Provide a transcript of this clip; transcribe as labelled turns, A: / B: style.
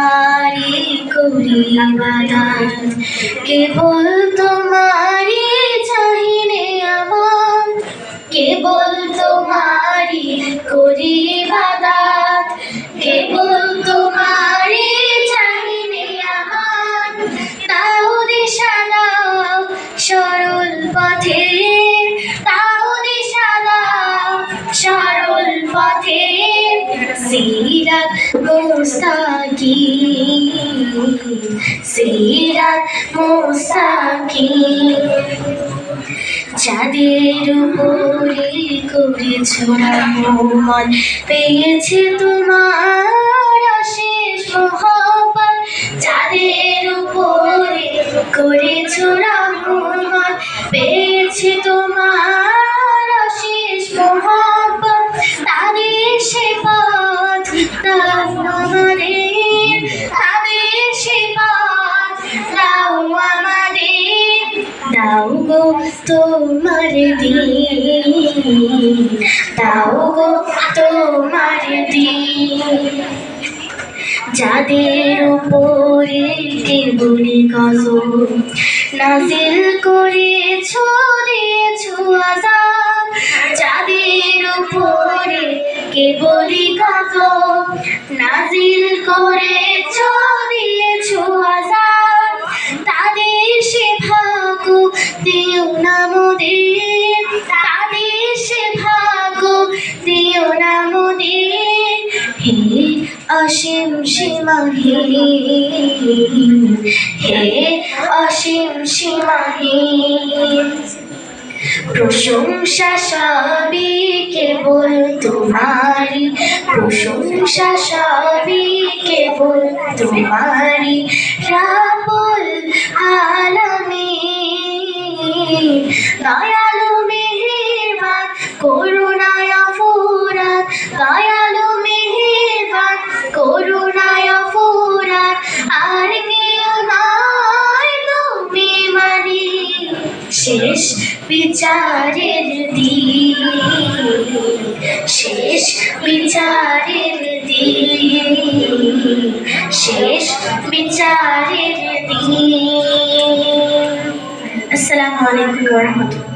A: তোমারি করি বাদাত কেবল তোমারি চাহিনে আমার। কেবল তোমারি করি বাদাত কেবল তোমারি চাহিনে আমার। তাও দিশা, দাও সরল পথে। তাও দিশা, দাও সরল পথে। সিরাত মুস্তাকি সিরাত মুস্তাকি চাঁদের উপরে করেছ মন পেয়েছে তোমার অশেষ মহব্বত। চাঁদের উপরে করেছ রহমত পেয়েছে তোমার দিন। দাও গো তোমার দিন। যাদের উপরে কেবলি গজব নাজিল করেছ, দিয়েছ আজাব। যাদের উপরে কেবলি গজব নাজিল করেছ দিয়েছ দিও না মোদের তাদের সে ভাগ্য দিও না মোদের হে অসীম সীমাহীন, হে অসীম সীমাহীন, প্রশংসা সবই কেবল তোমারি প্রশংসা সবই কেবল তোমারি রাবুল শেষ বিচারের দিন। শেষ বিচারের দিন। শেষ বিচারের দিন। আসসালামু আলাইকুম ওয়া রাহমাতুল্লাহ।